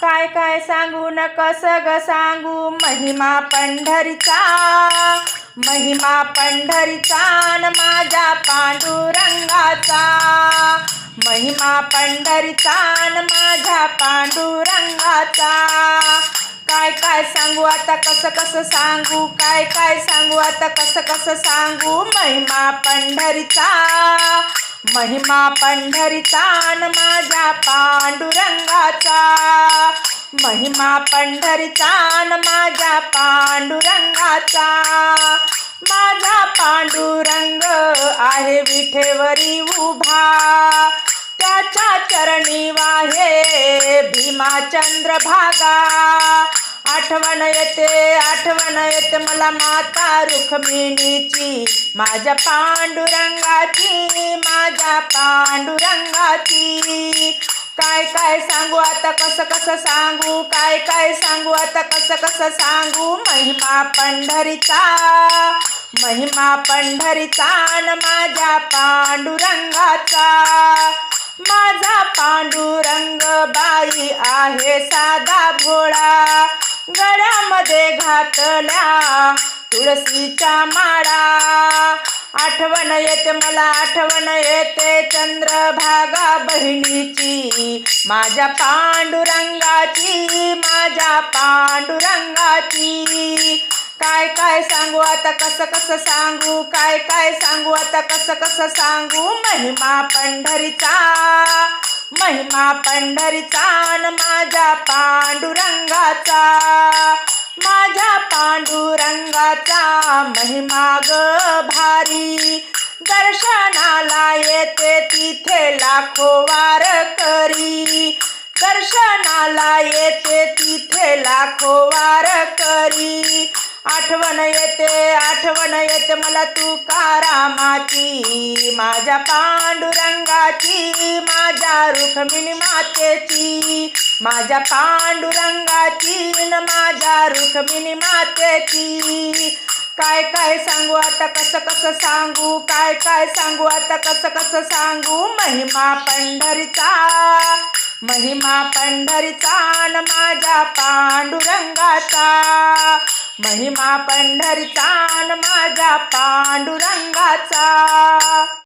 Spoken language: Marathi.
काय काय सांगू न कसं ग सांगू? महिमा पंढरीचा महिमा पंढरीचा न माझ्या पांडुरंगाचा. महिमा पंढरीचा न माझ्या पांडुरंगाचा. काय काय सांगू आता कसं कसं सांगू? काय काय सांगू आता कसं कसं सांगू? महिमा पंढरीचा महिमा पंढरीचा न माझ्या पांडुरंगाचा. महिमा पंढरीचा न माझ्या पांडुरंगाचा. माझा पांडुरंग आहे विठेवरी उभा. त्याच्या चरणी वाहे भीमाचंद्र भागा. आठवण येते आठवण येते मला माता रुक्मिणीची. माझ्या पांडुरंगाची माझ्या पांडुरंगाची. काय काय सांगू आता कसं कसं सांगू? काय काय सांगू आता कसं कसं सांगू? महिमा पंढरीचा महिमा पंढरीचा न माझ्या पांडुरंगाचा. माझा पांडुरंग बाई आहे साधा भोळा. गळ्यामध्ये घातल्या तुळशीच्या माळा. आठवण येते मला आठवण येते चंद्रभागा बहिणीची. माझ्या पांडुरंगाची माझ्या पांडुरंगाची. काय काय सांगू आता कसं कसं सांगू? काय काय सांगू आता कसं कसं सांगू? महिमा पंढरीचा महिमा पंढरीचा न माझ्या पांडुरंगाचा. माझ्या पांडुरंगाचा महिमा ग भारी. दर्शनाला येते तिथे लाखो वारकरी दर्शनाला येते तिथे लाखो वारकरी आठवण येते आठवण येते मला तू कारामाची माझ्या पांडुरंगाची माझ्या रुक्मिणी मातेची. माझ्या पांडुरंगाची न माझ्या रुक्मिणी मातेची. काय काय सांगू आता कसं कसं सांगू? काय काय सांगू आता कसं कसं सांगू? महिमा पंढरीचा महिमा पंढरीचा न माझ्या पांडुरंगाचा. महिमा पंढरीचा न माझ्या पांडुरंगाचा.